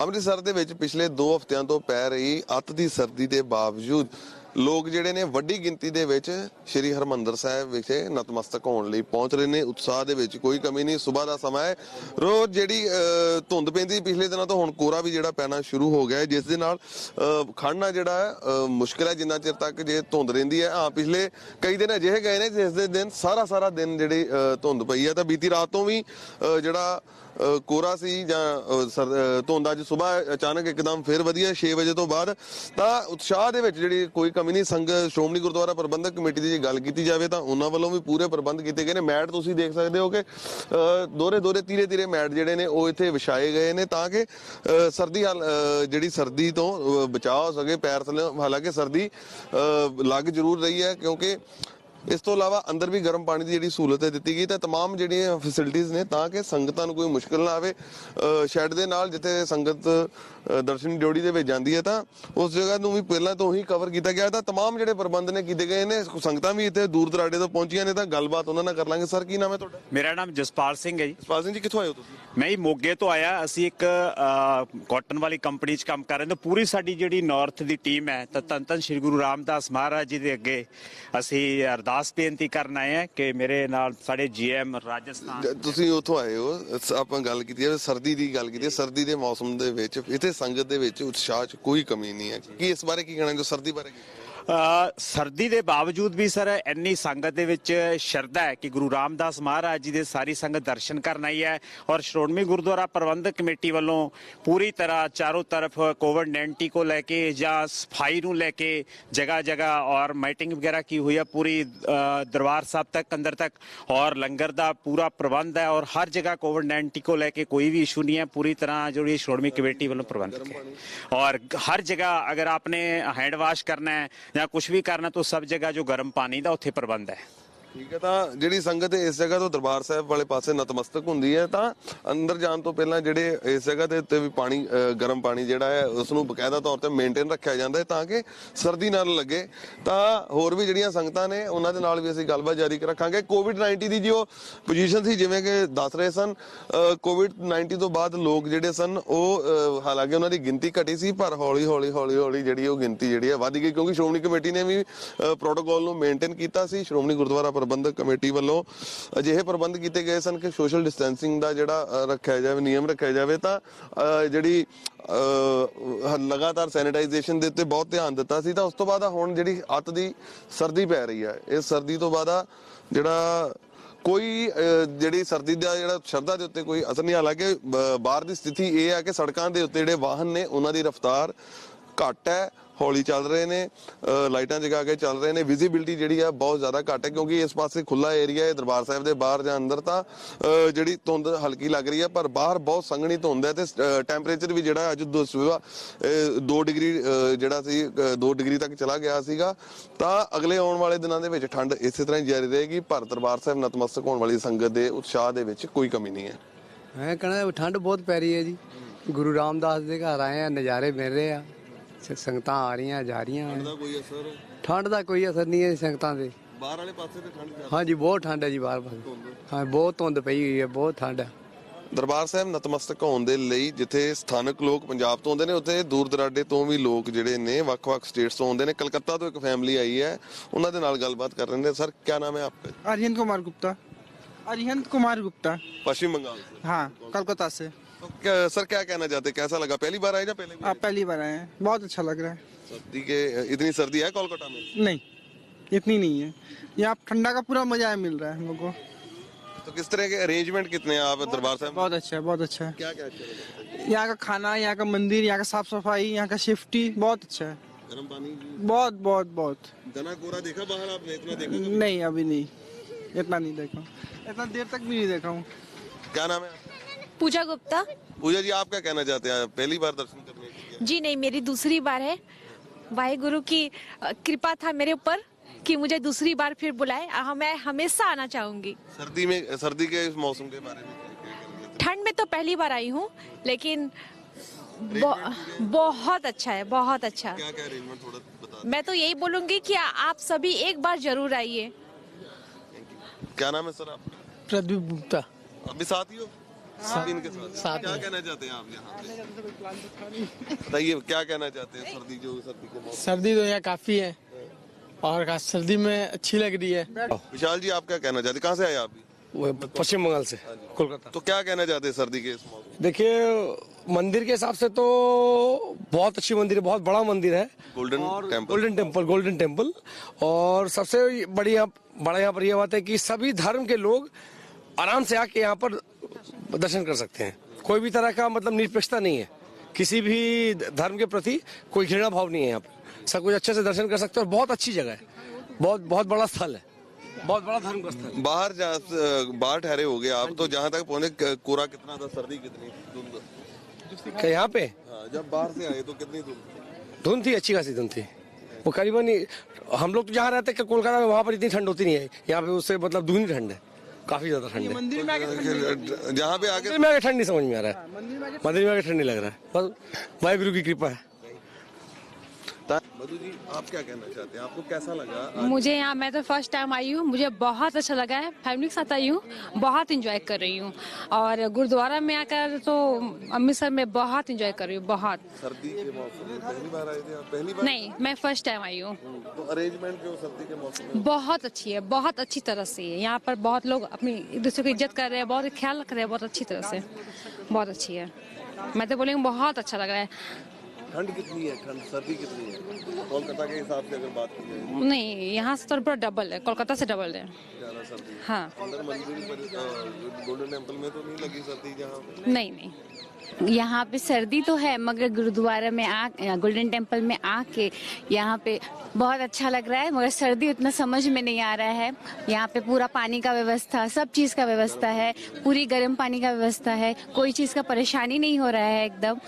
ਅੰਮ੍ਰਿਤਸਰ ਦੇ ਵਿੱਚ ਪਿਛਲੇ 2 ਹਫ਼ਤਿਆਂ ਤੋਂ ਪੈ ਰਹੀ ਅੱਤ ਦੀ ਸਰਦੀ ਦੇ ਬਾਵਜੂਦ ਲੋਕ ਜਿਹੜੇ ਨੇ ਵੱਡੀ ਗਿਣਤੀ ਦੇ ਵਿੱਚ ਸ੍ਰੀ ਹਰਮੰਦਰ ਸਾਹਿਬ ਵਿਖੇ ਨਤਮਸਤਕ ਹੋਣ ਲਈ ਪਹੁੰਚ ਰਹੇ ਨੇ। ਉਤਸ਼ਾਹ ਦੇ ਵਿੱਚ ਕੋਈ ਕਮੀ ਨਹੀਂ। ਸਵੇਰ ਦਾ ਸਮਾਂ ਹੈ। ਰੋਜ਼ ਜਿਹੜੀ ਅਹ, ਧੁੰਦ ਪੈਂਦੀ ਪਿਛਲੇ ਦਿਨਾਂ ਤੋਂ ਹੁਣ ਕੋਰਾ ਵੀ ਜਿਹੜਾ ਪੈਣਾ ਸ਼ੁਰੂ ਹੋ ਗਿਆ ਹੈ ਜਿਸ ਦੇ ਨਾਲ ਅਹ, ਖੜਨਾ ਜਿਹੜਾ ਹੈ, ਅਹ, ਮੁਸ਼ਕਿਲ ਹੈ ਜਿੰਨਾ ਚਿਰ ਤੱਕ ਜੇ ਧੁੰਦ ਰਹਿੰਦੀ ਹੈ। ਹਾਂ ਪਿਛਲੇ ਕਈ ਦਿਨ ਅਜਿਹੇ ਗਏ ਨੇ ਜਿਸ ਦੇ ਦਿਨ ਸਾਰਾ ਸਾਰਾ ਦਿਨ ਜਿਹੜੀ ਅਹ, ਧੁੰਦ ਪਈ ਹੈ। ਤਾਂ ਬੀਤੀ ਰਾਤ ਤੋਂ ਵੀ ਅਹ, ਜਿਹੜਾ ਕੋਰਾ ਸੀ ਜਾਂ ਸਰ- ਅਹ, ਧੁੰਦ ਅੱਜ ਸਵੇਰ ਅਚਾਨਕ ਇੱਕਦਮ ਫਿਰ ਵਧੀਆ 6 ਵਜੇ ਤੋਂ ਬਾਅਦ। ਤਾਂ ਉਤਸ਼ਾਹ ਦੇ ਵਿੱਚ ਜਿਹੜੀ ਕੋਈ ਕਮੀ ਨਹੀਂ ਸੰਗ ਸ਼੍ਰੋਮਣੀ ਗੁਰਦੁਆਰਾ ਪ੍ਰਬੰਧਕ ਕਮੇਟੀ ਦੀ ਜੇ ਗੱਲ ਕੀਤੀ ਜਾਵੇ ਤਾਂ ਉਹਨਾਂ ਵੱਲੋਂ ਵੀ ਪੂਰੇ ਪ੍ਰਬੰਧ ਕੀਤੇ ਗਏ ਨੇ। ਮੈਟ ਤੁਸੀਂ ਦੇਖ ਸਕਦੇ ਹੋ ਕਿ, ਅਹ ਦੋਰੇ ਦੋਰੇ ਤੀਰੇ ਤੀਰੇ ਮੈਟ ਜਿਹੜੇ ਨੇ, ਉਹ ਇੱਥੇ ਵਿਛਾਏ ਗਏ ਨੇ ਤਾਂ ਕਿ ਸਰਦੀ ਹਾਲ- ਜਿਹੜੀ ਸਰਦੀ ਤੋਂ ਬਚਾਅ ਹੋ ਸਕੇ, ਪੈਰ ਥੱਲੇ, ਹਾਲਾਂਕਿ ਸਰਦੀ, ਅਹ, ਲੱਗ ਜ਼ਰੂਰ ਰਹੀ ਹੈ ਕਿਉਂਕਿ ਇਸ ਤੋਂ ਇਲਾਵਾ ਅੰਦਰ ਵੀ ਗਰਮ ਪਾਣੀ ਦੀ ਜਿਹੜੀ ਸਹੂਲਤ ਹੈ ਦਿੱਤੀ ਗਈ ਤਾਂ तमाम ਜਿਹੜੀਆਂ ਫੈਸਿਲਿਟੀਆਂ ਨੇ ਤਾਂ ਕਿ ਸੰਗਤਾਂ ਨੂੰ ਕੋਈ ਮੁਸ਼ਕਲ ਨਾ ਆਵੇ ਸ਼ੈੱਡ ਦੇ ਨਾਲ ਜਿੱਥੇ ਸੰਗਤ ਅ, ਦਰਸ਼ਨ ਡਿਊਟੀ ਦੇ ਵਿੱਚ ਜਾਂਦੀ ਹੈ ਤਾਂ ਉਸ ਜਗ੍ਹਾ ਨੂੰ ਵੀ ਪਹਿਲਾਂ ਤੋਂ ਹੀ ਕਵਰ ਕੀਤਾ ਗਿਆ ਤਾਂ तमाम ਜਿਹੜੇ ਪ੍ਰਬੰਧ ਨੇ ਕੀਤੇ ਗਏ ਨੇ ਸੰਗਤਾਂ ਵੀ ਇੱਥੇ ਦੂਰ ਦਰਾਡੇ ਤੋਂ ਪਹੁੰਚੀਆਂ ਨੇ ਤਾਂ ਗੱਲਬਾਤ ਉਹਨਾਂ ਨਾਲ ਕਰ ਲਾਂਗੇ ਸਰ ਕੀ ਨਾਮ ਹੈ ਤੁਹਾਡਾ ਮੇਰਾ ਨਾਮ ਜਸਪਾਲ ਸਿੰਘ ਹੈ ਜੀ ਸਪਾਲ ਸਿੰਘ ਜੀ ਕਿੱਥੋਂ ਆਏ ਹੋ ਤੁਸੀਂ ਮੈਂ ਹੀ ਮੋਗੇ ਤੋਂ ਆਇਆ ਅਸੀਂ ਇੱਕ ਅ, ਕਾਟਨ ਵਾਲੀ ਕੰਪਨੀ 'ਚ ਕੰਮ ਕਰ ਰਹੇ ਹਾਂ ਤਾਂ ਪੂਰੀ ਸਾਡੀ ਜਿਹੜੀ ਨਾਰਥ ਦੀ ਟੀਮ ਹੈ ਤਾਂ ਧੰਨ ਧੰਨ ਸ਼੍ਰੀ ਗੁਰੂ ਰਾਮਦਾਸ ਮਹਾਰਾਜ ਜੀ ਦੇ ਅੱਗੇ ਅਸੀਂ ਅਰਦਾਸ ਬੇਨਤੀ ਕਰਨ ਆਏ ਹਾਂ ਕਿ ਮੇਰੇ ਨਾਲ ਸਾਡੇ ਜੀਐਮ ਰਾਜਸਥਾਨ ਜ- ਤੁਸੀਂ ਉੱਥੋਂ ਆਏ ਹੋ ਸ- ਆਪਾਂ ਗੱਲ ਕੀਤੀ ਹੈ ਸਰਦੀ ਦੀ ਗੱਲ ਕੀਤੀ ਹੈ ਸਰਦੀ ਦੇ ਮੌਸਮ ਦੇ ਵਿੱਚ ਇੱਥੇ ਸੰਗਤ ਦੇ ਵਿੱਚ ਉਤਸ਼ਾਹ 'ਚ ਕੋਈ ਕਮੀ ਨਹੀਂ ਹੈ। ਕੀ ਇਸ ਬਾਰੇ ਕੀ ਕਹਿਣਾ, ਜੋ ਸਰਦੀ ਬਾਰੇ ਕੀ ਸਰਦੀ ਦੇ ਬਾਵਜੂਦ ਵੀ ਸਰ ਇੰਨੀ ਸੰਗਤ ਦੇ ਵਿੱਚ ਸ਼ਰਧਾ ਹੈ ਕਿ ਗੁਰੂ ਰਾਮਦਾਸ ਮਹਾਰਾਜ ਜੀ ਦੇ ਸਾਰੀ ਸੰਗਤ ਦਰਸ਼ਨ ਕਰਨ ਆਈ ਹੈ ਔਰ ਸ਼੍ਰੋਮਣੀ ਗੁਰਦੁਆਰਾ ਪ੍ਰਬੰਧਕ ਕਮੇਟੀ ਵੱਲੋਂ ਪੂਰੀ ਤਰ੍ਹਾਂ ਚਾਰੋਂ ਤਰਫ ਕੋਵਿਡ 19 ਕੋ ਲੈ ਕੇ ਜਾਂ ਸਫ਼ਾਈ ਨੂੰ ਲੈ ਕੇ ਜਗ੍ਹਾ ਜਗ੍ਹਾ ਔਰ ਮੀਟਿੰਗ ਵਗੈਰਾ ਕੀ ਹੋਈ ਹੈ, ਪੂਰੀ ਦਰਬਾਰ ਸਾਹਿਬ ਤੱਕ, ਅੰਦਰ ਤੱਕ ਔਰ ਲੰਗਰ ਦਾ ਪੂਰਾ ਪ੍ਰਬੰਧ ਹੈ ਔਰ ਹਰ ਜਗ੍ਹਾ ਕੋਵਿਡ 19 ਕੋ ਲੈ ਕੇ ਕੋਈ ਵੀ ਇਸ਼ੂ ਨਹੀਂ ਹੈ, ਪੂਰੀ ਤਰ੍ਹਾਂ ਜਿਹੜੀ ਸ਼੍ਰੋਮਣੀ ਕਮੇਟੀ ਵੱਲੋਂ ਪ੍ਰਬੰਧ ਹੈ। ਔਰ ਹਰ ਜਗ੍ਹਾ ਅਗਰ ਆਪਨੇ ਹੈਂਡ ਵਾਸ਼ ਕਰਨਾ ਹੈ ਜਾਂ ਕੁਝ ਵੀ ਕਰਨਾ ਤੋਂ ਸਭ ਜਗ੍ਹਾ ਜੋ ਗਰਮ ਪਾਣੀ ਦਾ ਉੱਥੇ ਪ੍ਰਬੰਧ ਹੈ। ਠੀਕ ਹੈ ਤਾਂ ਜਿਹੜੀ ਸੰਗਤ ਇਸ ਜਗ੍ਹਾ ਤੋਂ ਦਰਬਾਰ ਸਾਹਿਬ ਵਾਲੇ ਪਾਸੇ ਨਤਮਸਤਕ ਹੁੰਦੀ ਹੈ ਤਾਂ ਅੰਦਰ ਜਾਣ ਤੋਂ ਪਹਿਲਾਂ ਜਿਹੜੇ ਇਸ ਜਗ੍ਹਾ ਦੇ ਉੱਤੇ ਵੀ ਪਾਣੀ ਗਰਮ ਪਾਣੀ ਜਿਹੜਾ ਹੈ, ਉਸ ਨੂੰ ਬਕਾਇਦਾ ਤੌਰ ਤੇ ਮੇਨਟੇਨ ਰੱਖਿਆ ਜਾਂਦਾ ਹੈ ਤਾਂ ਕਿ ਸਰਦੀ ਨਾਲ ਲੱਗੇ। ਤਾਂ ਹੋਰ ਵੀ ਜਿਹੜੀਆਂ ਸੰਗਤਾਂ ਨੇ, ਉਹਨਾਂ ਦੇ ਨਾਲ ਵੀ ਅਸੀਂ ਗੱਲਬਾਤ ਜਾਰੀ ਰੱਖਾਂਗੇ। ਕੋਵਿਡ 19 ਦੀ ਜੋ ਪੋਜੀਸ਼ਨ ਸੀ, ਜਿਵੇਂ ਕਿ ਦੱਸ ਰਹੇ ਸਨ। ਕੋਵਿਡ 19 ਤੋਂ ਬਾਅਦ ਲੋਕ ਜਿਹੜੇ ਸਨ, ਉਹ ਹਾਲਾਂਕਿ ਉਹਨਾਂ ਦੀ ਗਿਣਤੀ ਘਟੀ ਸੀ, ਪਰ ਹੌਲੀ ਹੌਲੀ ਹੌਲੀ ਹੌਲੀ ਜਿਹੜੀ ਉਹ ਗਿਣਤੀ ਜਿਹੜੀ ਹੈ ਵੱਧ ਗਈ, ਕਿਉਂਕਿ ਸ਼੍ਰੋਮਣੀ ਕਮੇਟੀ ਨੇ ਵੀ ਪ੍ਰੋਟੋਕੋਲ ਨੂੰ ਮੇਨਟੇਨ ਕੀਤਾ ਸੀ। ਸ਼੍ਰੋਮਣੀ ਗੁਰਦੁਆਰਾ ਪ੍ਰਬੰਧਕ ਕਮੇਟੀ ਵੱਲੋਂ ਅਜਿਹੇ ਪ੍ਰਬੰਧ ਕੀਤੇ ਗਏ ਸਨ ਕਿ ਸੋਸ਼ਲ ਡਿਸਟੈਂਸਿੰਗ ਦਾ ਜਿਹੜਾ ਰੱਖਿਆ ਜਾਵੇ, ਨਿਯਮ ਰੱਖਿਆ ਜਾਵੇ, ਤਾਂ ਜਿਹੜੀ ਲਗਾਤਾਰ ਸੈਨੀਟਾਈਜੇਸ਼ਨ ਦੇ ਉੱਤੇ ਬਹੁਤ ਧਿਆਨ ਦਿੱਤਾ ਸੀ। ਤਾਂ ਉਸ ਤੋਂ ਬਾਅਦ ਹੁਣ ਜਿਹੜੀ ਅੱਤ ਦੀ ਸਰਦੀ ਪੈ ਰਹੀ ਹੈ ਇਸ ਸਰਦੀ ਤੋਂ ਬਾਅਦ ਜਿਹੜਾ ਕੋਈ ਜਿਹੜੀ ਸਰਦੀ ਦਾ ਜਿਹੜਾ ਸ਼ਰਧਾ ਦੇ ਉੱਤੇ ਕੋਈ ਅਸਰ ਨਹੀਂ, ਹਾਲਾਂਕਿ ਬਾਹਰ ਦੀ ਸਥਿਤੀ ਇਹ ਹੈ ਕਿ ਸੜਕਾਂ ਦੇ ਉੱਤੇ ਜਿਹੜੇ ਵਾਹਨ ਨੇ, ਉਹਨਾਂ ਦੀ ਰਫ਼ਤਾਰ ਘੱਟ ਹੈ। ਹੌਲੀ ਚੱਲ ਰਹੇ ਨੇ ਲਾਈਟਾਂ ਜਗਾ ਕੇ ਚੱਲ ਰਹੇ ਨੇ। ਵਿਜ਼ਿਬਿਲਟੀ ਜਿਹੜੀ ਆ ਬਹੁਤ ਜ਼ਿਆਦਾ ਘੱਟ ਹੈ, ਕਿਉਂਕਿ ਇਸ ਪਾਸੇ ਖੁੱਲਾ ਏਰੀਆ ਹੈ, ਦਰਬਾਰ ਸਾਹਿਬ ਦੇ ਬਾਹਰ ਜਾਂ ਅੰਦਰ ਤਾਂ ਜਿਹੜੀ ਧੁੰਦ ਹਲਕੀ ਲੱਗ ਰਹੀ ਹੈ ਪਰ ਬਾਹਰ ਬਹੁਤ ਸੰਘਣੀ ਧੁੰਦ ਹੈ ਤੇ ਟੈਂਪਰੇਚਰ ਵੀ ਜਿਹੜਾ ਅੱਜ ਦੋ 2 ਡਿਗਰੀ ਜਿਹੜਾ ਸੀ 2 ਡਿਗਰੀ ਤੱਕ ਚਲਾ ਗਿਆ ਸੀਗਾ। ਤਾਂ ਅਗਲੇ ਆਉਣ ਵਾਲੇ ਦਿਨਾਂ ਦੇ ਵਿੱਚ ਠੰਡ ਇਸੇ ਤਰ੍ਹਾਂ ਹੀ ਜਾਰੀ ਰਹੇਗੀ, ਪਰ ਦਰਬਾਰ ਸਾਹਿਬ ਨਤਮਸਤਕ ਹੋਣ ਵਾਲੀ ਸੰਗਤ ਦੇ ਉਤਸ਼ਾਹ ਦੇ ਵਿੱਚ ਕੋਈ ਕਮੀ ਨਹੀਂ ਹੈ। ਮੈਂ ਕਹਣਾ, ਠੰਡ ਬਹੁਤ ਪੈ ਰਹੀ ਹੈ ਜੀ। ਗੁਰੂ ਰਾਮਦਾਸ ਦੇ ਘਰ ਆਏ ਆ, ਨਜ਼ਾਰੇ ਮਿਲ ਰਹੇ ਆ। ਸ- ਸੰਗਤਾਂ ਆ ਰਹੀਆਂ ਜਾ ਰਹੀਆਂ ਹਨ। ਦਾ ਕੋਈ ਅਸਰ ਠੰਡ ਦਾ ਕੋਈ ਅਸਰ ਨਹੀਂ ਹੈ ਸੰਗਤਾਂ ਦੇ ਬਾਹਰ ਵਾਲੇ ਪਾਸੇ ਤੇ ਠੰਡ ਹਾਂਜੀ ਬਹੁਤ ਠੰਡ ਹੈ ਜੀ ਬਾਹਰ ਪਾਸੇ ਹਾਂ ਬਹੁਤ ਧੁੰਦ ਪਈ ਹੋਈ ਹੈ ਬਹੁਤ ਠੰਡ ਹੈ ਦਰਬਾਰ ਸਾਹਿਬ ਨਤਮਸਤਕ ਹੋਣ ਦੇ ਲਈ ਜਿੱਥੇ ਸਥਾਨਕ ਲੋਕ ਪੰਜਾਬ ਤੋਂ ਆਉਂਦੇ ਨੇ ਉੱਥੇ ਦੂਰ ਦਰਾਡੇ ਤੋਂ ਵੀ ਲੋਕ ਜਿਹੜੇ ਨੇ ਵੱਖ-ਵੱਖ ਸਟੇਟਸ ਤੋਂ ਆਉਂਦੇ ਨੇ ਕਲਕੱਤਾ ਤੋਂ ਇੱਕ ਫੈਮਿਲੀ ਆਈ ਹੈ ਉਹਨਾਂ ਦੇ ਨਾਲ ਗੱਲਬਾਤ ਕਰ ਰਹੇ ਨੇ ਸਰ ਕੀ ਨਾਮ ਹੈ ਆਪਕਾ अरिहंत कुमार गुप्ता अरिहंत कुमार गुप्ता पश्चिम बंगाल से हाँ कोलकाता से तो क्या, सर क्या कहना चाहते हैं? कैसा लगा? पहली बार आए या पहले? भी आप पहली बार आए हैं। बहुत अच्छा लग रहा है। सर्दी के इतनी सर्दी है कोलकाता में? नहीं इतनी नहीं है। यहाँ ठंडा का पूरा मज़ा मिल रहा है हम लोग को तो किस तरह के अरेंजमेंट कितने हैं आप दरबार साहब? में? बहुत अच्छा है बहुत अच्छा है। क्या क्या अच्छा लगा? यहाँ का खाना यहाँ का मंदिर यहाँ का साफ़ सफ़ाई यहाँ का सेफ्टी बहुत अच्छा है। गर्म पानी? बहुत बहुत बहुत। घना कोहरा देखा बाहर आपने? इतना देखा नहीं अभी नहीं। इतना नहीं देखा। इतना देर तक भी नहीं देखा हूँ। क्या नाम है आपका? पूजा गुप्ता। पूजा जी आप क्या कहना चाहते हैं? पहली बार दर्शन करने के लिए? जी नहीं मेरी दूसरी बार है। वाहे गुरु की कृपा था मेरे ऊपर कि मुझे दूसरी बार फिर बुलाए। मैं हमेशा आना चाहूँगी। सर्दी में सर्दी के इस मौसम के बारे में? ठंड में तो पहली बार आई हूँ लेकिन बहुत अच्छा है बहुत अच्छा। क्या क्या अरेंजमेंट थोड़ा बता मैं तो यही बोलूँगी कि आप सभी एक बार ज़रूर आइए। क्या नाम है सर आपका? प्रदीप गुप्ता। अभी साथ ही हो? साथ। क्या कहना चाहते हैं आप यहाँ बताइए क्या कहना चाहते हैं सर्दी जो सर्दी के सर्दी तो यहाँ काफ़ी है और सर्दी में अच्छी लग रही है। विशाल जी आप क्या कहना चाहते कहाँ से आए आप? पश्चिम बंगाल से कोलकाता। तो क्या कहना चाहते हैं सर्दी के इस मौसम देखिए मंदिर के हिसाब से तो बहुत अच्छी मंदिर है बहुत बड़ा मंदिर है। Golden Temple Golden Temple Golden Temple और सबसे बढ़िया बड़ा यहाँ पर यह बात है कि सभी धर्म के लोग आराम से आके यहाँ पर दर्शन कर सकते हैं। कोई भी तरह का मतलब निरपेक्षता नहीं है। किसी भी धर्म के प्रति कोई घृणा भाव नहीं है यहाँ पर। सब कुछ अच्छे से दर्शन कर सकते हैं और बहुत अच्छी जगह है। बहुत बहुत बड़ा स्थल है। बहुत बड़ा धर्म का स्थल बाहर बाहर ठहरे हो गए आप तो जहाँ तक पहुँचे कोरा कितना था सर्दी कितनी धुंध? यहाँ पे? हाँ, जब बाहर से आए तो कितनी धुंध धुंध थी अच्छी खासी धुंध थी। वो करीबन हम लोग तो जहाँ रहते हैं कोलकाता में वहाँ पर इतनी ठंड होती नहीं है। यहाँ पे उससे मतलब दूनी ठंड है। काफी ज्यादा ठंड है मंदिर में आके जहाँ पे आके मंदिर में आके ठंड नहीं समझ में आ रहा है मंदिर में आके ठंड नहीं लग रहा है बस वाहिगुरु की कृपा है मधु जी आप क्या कहना चाहते हैं? आपको कैसा लगा मुझे यहाँ मैं तो फ़र्स्ट टाइम आई हूँ। मुझे बहुत अच्छा लगा है। फैमिली के साथ आई हूँ। बहुत इंजॉय कर रही हूँ। और गुरुद्वारा में आकर तो अमृतसर में बहुत इंजॉय कर रही हूँ बहुत। सर्दी के मौसम में पहली बार आए थे पहली बार? नहीं मैं फ़र्स्ट टाइम आई हूँ। तो अरेंजमेंट जो सर्दी के मौसम में? बहुत अच्छी है बहुत अच्छी तरह से है। यहाँ पर बहुत लोग अपनी एक दूसरे की इज़्ज़त कर रहे हैं बहुत ख्याल रख रहे हैं बहुत अच्छी तरह से। बहुत अच्छी है। मैं तो बोलेंगे बहुत अच्छा लग रहा है। ठंड कितनी है? ठंड सर्दी कितनी है? कोलकाता के हिसाब से अगर बात की जाए। नहीं यहाँ से तो पूरा डबल है। कोलकाता से डबल है। हाँ। गोल्डन टेंपल में तो नहीं लगी सर्दी जहाँ? नहीं नहीं। यहाँ पे सर्दी तो है, मगर गुरुद्वारा में आ गोल्डन टेंपल में आके यहाँ पे बहुत अच्छा लग रहा है, मगर सर्दी उतना समझ में नहीं आ रहा है। यहाँ पे पूरा पानी का व्यवस्था, सब चीज़ का व्यवस्था है, पूरी गर्म पानी का व्यवस्था है, कोई चीज़ का परेशानी नहीं हो रहा है एकदम।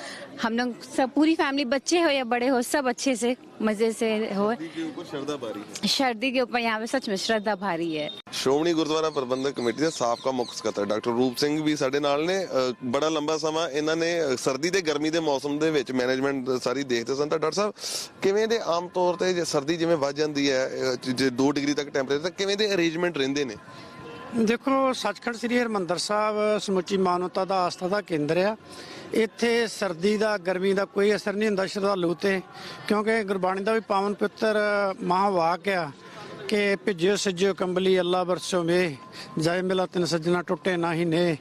हम लोग सब, पूरी फैमिली, बच्चे हो या बड़े हो, सब अच्छे से मजे से हो सर्दी के ऊपर श्रद्धा बारी है सर्दी के ऊपर यहाँ पे सच में श्रद्धा भारी है ਸ਼੍ਰੋਮਣੀ ਗੁਰਦੁਆਰਾ ਪ੍ਰਬੰਧਕ ਕਮੇਟੀ ਦੇ ਸਾਬਕਾ ਮੁੱਖ ਸਕੱਤਰ ਡਾਕਟਰ ਰੂਪ ਸਿੰਘ ਵੀ ਸਾਡੇ ਨਾਲ ਨੇ ਅ, ਬੜਾ ਲੰਬਾ ਸਮਾਂ ਇਹਨਾਂ ਨੇ ਅ, ਸਰਦੀ ਤੇ ਗਰਮੀ ਦੇ ਮੌਸਮ ਦੇ ਵਿੱਚ ਮੈਨੇਜਮੈਂਟ ਸਾਰੀ ਦੇਖਦੇ ਸਨ ਤਾਂ ਡਾਕਟਰ ਸਾਹਿਬ ਕਿਵੇਂ ਦੇ ਆਮ ਤੌਰ ਤੇ ਜੇ ਸਰਦੀ ਜਿਵੇਂ ਵੱਧ ਜਾਂਦੀ ਹੈ ਅ, ਜੇ 2 ਡਿਗਰੀ ਤੱਕ ਟੈਂਪਰੇਚਰ ਤਾਂ ਕਿਵੇਂ ਦੇ ਅਰੇਂਜਮੈਂਟ ਰਹਿੰਦੇ ਨੇ ਦੇਖੋ ਸੱਚਖੰਡ ਸ੍ਰੀ ਹਰਿਮੰਦਰ ਸਾਹਿਬ ਸਮੁੱਚੀ ਮਾਨਵਤਾ ਦਾ ਆਸਥਾ ਦਾ ਕੇਂਦਰ ਆ ਇੱਥੇ ਸਰਦੀ ਦਾ, ਗਰਮੀ ਦਾ ਕੋਈ ਅਸਰ ਨਹੀਂ ਹੁੰਦਾ ਸ਼ਰਧਾਲੂ ਤੇ, ਕਿਉਂਕਿ ਗੁਰਬਾਣੀ ਦਾ ਵੀ ਪਾਵਨ ਪਿੱਤਰ, ਮਹਾਵਾਕ ਆ ਕਿ ਭਿੱਜਿਓ, ਸੱਜਿਓ, ਕੰਬਲੀ, ਅੱਲਾ ਵਰਸੋ ਮੇ ਜਾਇ ਮਿਲਾ ਤਿਨ ਸੱਜਣਾ ਟੁੱਟੇ ਨਾ ਹੀ ਨੇ।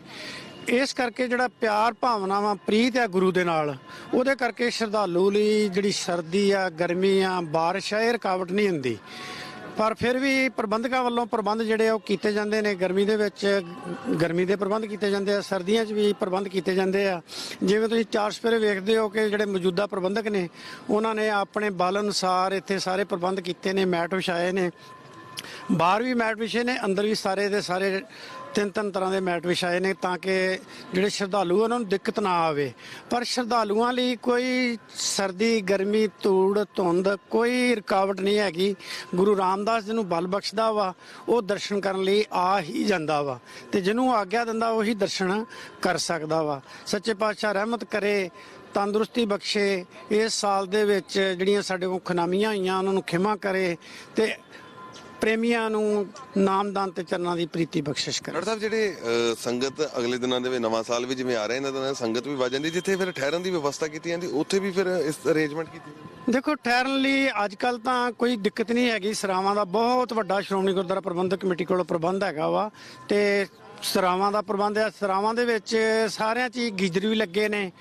ਇਸ ਕਰਕੇ ਜਿਹੜਾ ਪਿਆਰ ਭਾਵਨਾਵਾਂ ਪ੍ਰੀਤ ਆ ਗੁਰੂ ਦੇ ਨਾਲ, ਉਹਦੇ ਕਰਕੇ ਸ਼ਰਧਾਲੂ ਲਈ ਜਿਹੜੀ ਸਰਦੀ ਆ, ਗਰਮੀ ਆ, ਬਾਰਿਸ਼ ਆ, ਇਹ ਰੁਕਾਵਟ ਨਹੀਂ ਹੁੰਦੀ। ਪਰ ਫਿਰ ਵੀ ਪ੍ਰਬੰਧਕਾਂ ਵੱਲੋਂ ਪ੍ਰਬੰਧ ਜਿਹੜੇ ਆ ਉਹ ਕੀਤੇ ਜਾਂਦੇ ਨੇ। ਗਰਮੀ ਦੇ ਵਿੱਚ, ਗਰਮੀ ਦੇ ਪ੍ਰਬੰਧ ਕੀਤੇ ਜਾਂਦੇ ਆ, ਸਰਦੀਆਂ 'ਚ ਵੀ ਪ੍ਰਬੰਧ ਕੀਤੇ ਜਾਂਦੇ ਆ। ਜਿਵੇਂ ਤੁਸੀਂ ਚਾਰ ਸਪੇਰੇ ਵੇਖਦੇ ਹੋ ਕਿ ਜਿਹੜੇ ਮੌਜੂਦਾ ਪ੍ਰਬੰਧਕ ਨੇ, ਉਹਨਾਂ ਨੇ ਆਪਣੇ ਬਲ ਅਨੁਸਾਰ ਇੱਥੇ ਸਾਰੇ ਪ੍ਰਬੰਧ ਕੀਤੇ ਨੇ, ਮੈਟ ਵਿਛਾਏ ਨੇ। ਬਾਹਰ ਵੀ ਮੈਟ ਵਿਛੇ ਨੇ, ਅੰਦਰ ਵੀ ਸਾਰੇ ਦੇ ਸਾਰੇ ਤਿੰਨ ਤਿੰਨ ਤਰ੍ਹਾਂ ਦੇ ਮੈਟ ਵਿਛਾਏ ਨੇ ਤਾਂ ਕਿ ਜਿਹੜੇ ਸ਼ਰਧਾਲੂ ਆ, ਉਹਨਾਂ ਨੂੰ ਦਿੱਕਤ ਨਾ ਆਵੇ। ਪਰ ਸ਼ਰਧਾਲੂਆਂ ਲਈ ਕੋਈ ਸਰਦੀ ਗਰਮੀ ਧੂੜ ਧੁੰਦ ਕੋਈ ਰੁਕਾਵਟ ਨਹੀਂ ਹੈਗੀ। ਗੁਰੂ ਰਾਮਦਾਸ ਜੀ ਨੂੰ ਬਲ ਬਖਸ਼ਦਾ ਵਾ ਉਹ ਦਰਸ਼ਨ ਕਰਨ ਲਈ ਆ ਹੀ ਜਾਂਦਾ ਵਾ ਤੇ ਜਿਹਨੂੰ ਆਗਿਆ ਦਿੰਦਾ ਉਹੀ ਦਰਸ਼ਨ ਕਰ ਸਕਦਾ ਵਾ। ਸੱਚੇ ਪਾਤਸ਼ਾਹ ਰਹਿਮਤ ਕਰੇ ਤੰਦਰੁਸਤੀ ਬਖਸ਼ੇ ਇਸ ਸਾਲ ਦੇ ਵਿੱਚ ਜਿਹੜੀਆਂ ਸਾਡੇ ਕੋਲ ਖਨਾਮੀਆਂ ਆਈਆਂ ਉਹਨਾਂ ਨੂੰ ਖਿਮਾ ਕਰੇ ਤੇ ਪ੍ਰੇਮੀਆਂ ਨੂੰ ਨਾਮਦਾਨ ਤੇ ਚਰਨਾਂ ਦੀ ਪ੍ਰੀਤੀ ਬਖਸ਼ਿਸ਼ ਕਰੇ ਡਾਕਟਰ ਸਾਹਿਬ ਜਿਹੜੇ ਅ, ਸੰਗਤ ਅਗਲੇ ਦਿਨਾਂ ਦੇ ਵਿੱਚ ਨਵਾਂ ਸਾਲ ਵੀ ਜਿਵੇਂ ਆ ਰਿਹਾ ਇਹਨਾਂ ਦਾ ਸੰਗਤ ਵੀ ਵੱਧ ਜਾਂਦੀ ਜਿੱਥੇ ਫਿਰ ਠਹਿਰਨ ਦੀ ਵਿਵਸਥਾ ਕੀਤੀ ਜਾਂਦੀ ਉੱਥੇ ਵੀ ਫਿਰ ਇਸ ਅਰੇਂਜਮੈਂਟ ਕੀਤੀ ਜਾਂਦੀ? ਦੇਖੋ ਠਹਿਰਨ ਲਈ ਅੱਜ ਕੱਲ ਤਾਂ ਕੋਈ ਦਿੱਕਤ ਨਹੀਂ ਹੈਗੀ ਸਰਾਵਾਂ ਦਾ ਬਹੁਤ ਵੱਡਾ ਸ਼੍ਰੋਮਣੀ ਗੁਰਦੁਆਰਾ ਪ੍ਰਬੰਧਕ ਕਮੇਟੀ ਕੋਲ ਪ੍ਰਬੰਧ ਹੈਗਾ ਵਾ ਤੇ ਸਰਾਵਾਂ ਦਾ ਪ੍ਰਬੰਧ ਹੈ ਸਰਾਵਾਂ ਦੇ ਵਿੱਚ ਸਾਰਿਆਂ 'ਚ ਹੀ ਗੀਜ਼ਰ ਵੀ ਲੱਗੇ ਨੇ